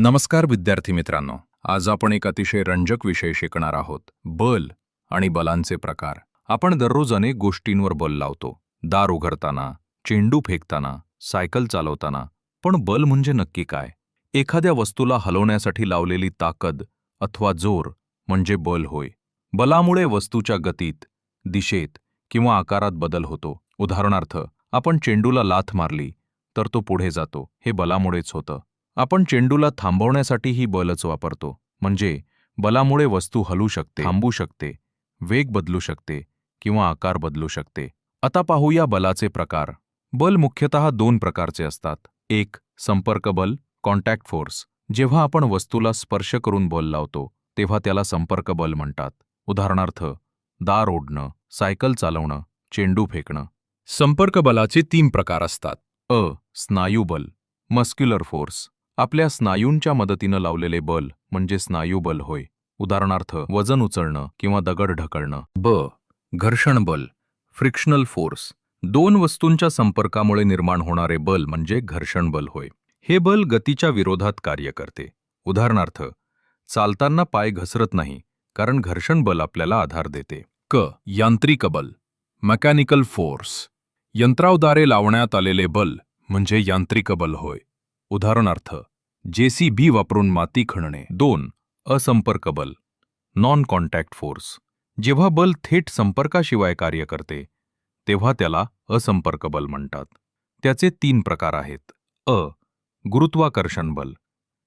नमस्कार विद्यार्थी मित्रांनो. आज आपण एक अतिशय रंजक विषय शिकणार आहोत. बल आणि बलांचे प्रकार. आपण दररोज अनेक गोष्टींवर बल लावतो. दार उघडताना चेंडू फेकताना सायकल चालवताना. पण बल म्हणजे नक्की काय? एखाद्या वस्तूला हलवण्यासाठी लावलेली ताकद अथवा जोर म्हणजे बल होय. बलामुळे वस्तूच्या गतीत दिशेत किंवा आकारात बदल होतो. उदाहरणार्थ आपण चेंडूला लाथ मारली तर तो पुढे जातो. हे बलामुळेच होतं. आपण चेंडूला थांबवण्यासाठीही बलच वापरतो म्हणजे बलामुळे वस्तू हलू शकते थांबू शकते वेग बदलू शकते किंवा आकार बदलू शकते. आता पाहूया बलाचे प्रकार. बल मुख्यतः दोन प्रकारचे असतात. एक संपर्क बल कॉन्टॅक्ट फोर्स जेव्हा आपण वस्तूला स्पर्श करून बल लावतो तेव्हा त्याला संपर्क बल म्हणतात. उदाहरणार्थ दार ओढणं सायकल चालवणं चेंडू फेकणं. संपर्क बलाचे तीन प्रकार असतात. अ स्नायूबल मस्क्युलर फोर्स आपल्या स्नायूंच्या मदतीनं लावलेले बल म्हणजे स्नायुबल होय. उदाहरणार्थ वजन उचलणं किंवा दगड ढकलणं. ब. घर्षण बल फ्रिक्शनल फोर्स. दोन वस्तूंच्या संपर्कामुळे निर्माण होणारे बल म्हणजे घर्षण बल होय. हे बल गतीच्या विरोधात कार्य करते. उदाहरणार्थ चालताना पाय घसरत नाही कारण घर्षण बल आपल्याला आधार देते. क. यांत्रिक बल मेकॅनिकल फोर्स यंत्रावद्वारे लावण्यात आलेले बल म्हणजे यांत्रिक बल होय. उदाहरणार्थ जेसीबी वापरून माती खणणे. दोन असंपर्क बल नॉन कॉन्टॅक्ट फोर्स जेव्हा बल थेट संपर्काशिवाय कार्य करते तेव्हा त्याला असंपर्क बल म्हणतात. त्याचे तीन प्रकार आहेत. अ गुरुत्वाकर्षण बल.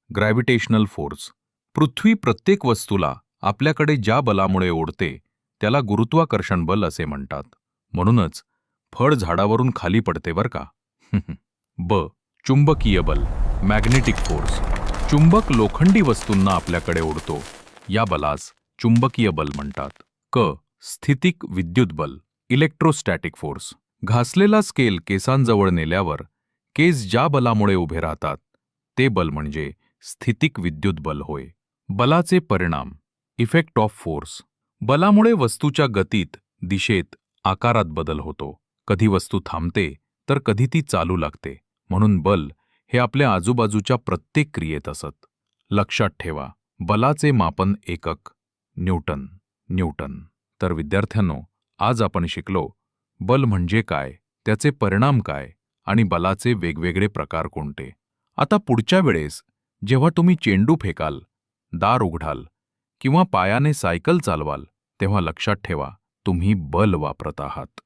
ग्रॅव्हिटेशनल फोर्स पृथ्वी प्रत्येक वस्तूला आपल्याकडे ज्या बलामुळे ओढते त्याला गुरुत्वाकर्षण बल असे म्हणतात. म्हणूनच फळ झाडावरून खाली पडते बर का. ब चुंबकीय बल मॅग्नेटिक फोर्स चुंबक लोखंडी वस्तूंना आपल्याकडे ओढतो. या बलास चुंबकीय बल म्हणतात. क स्थितिक विद्युत बल इलेक्ट्रोस्टॅटिक फोर्स घासलेला स्केल केसांजवळ नेल्यावर केस ज्या बलामुळे उभे राहतात ते बल म्हणजे स्थितिक विद्युत बल होय. बलाचे परिणाम इफेक्ट ऑफ फोर्स बलामुळे वस्तूच्या गतीत दिशेत आकारात बदल होतो. कधी वस्तू थांबते तर कधी ती चालू लागते. म्हणून बल हे आपल्या आजूबाजूच्या प्रत्येक क्रियेत असत. लक्षात ठेवा बलाचे मापन एकक. Newton newton. तर विद्यार्थ्यांनो आज आपण शिकलो बल म्हणजे काय त्याचे परिणाम काय आणि बलाचे वेगवेगळे प्रकार कोणते. आता पुढच्या वेळेस जेव्हा तुम्ही चेंडू फेकाल दार उघडाल किंवा पायाने सायकल चालवाल तेव्हा लक्षात ठेवा तुम्ही बल वापरत आहात.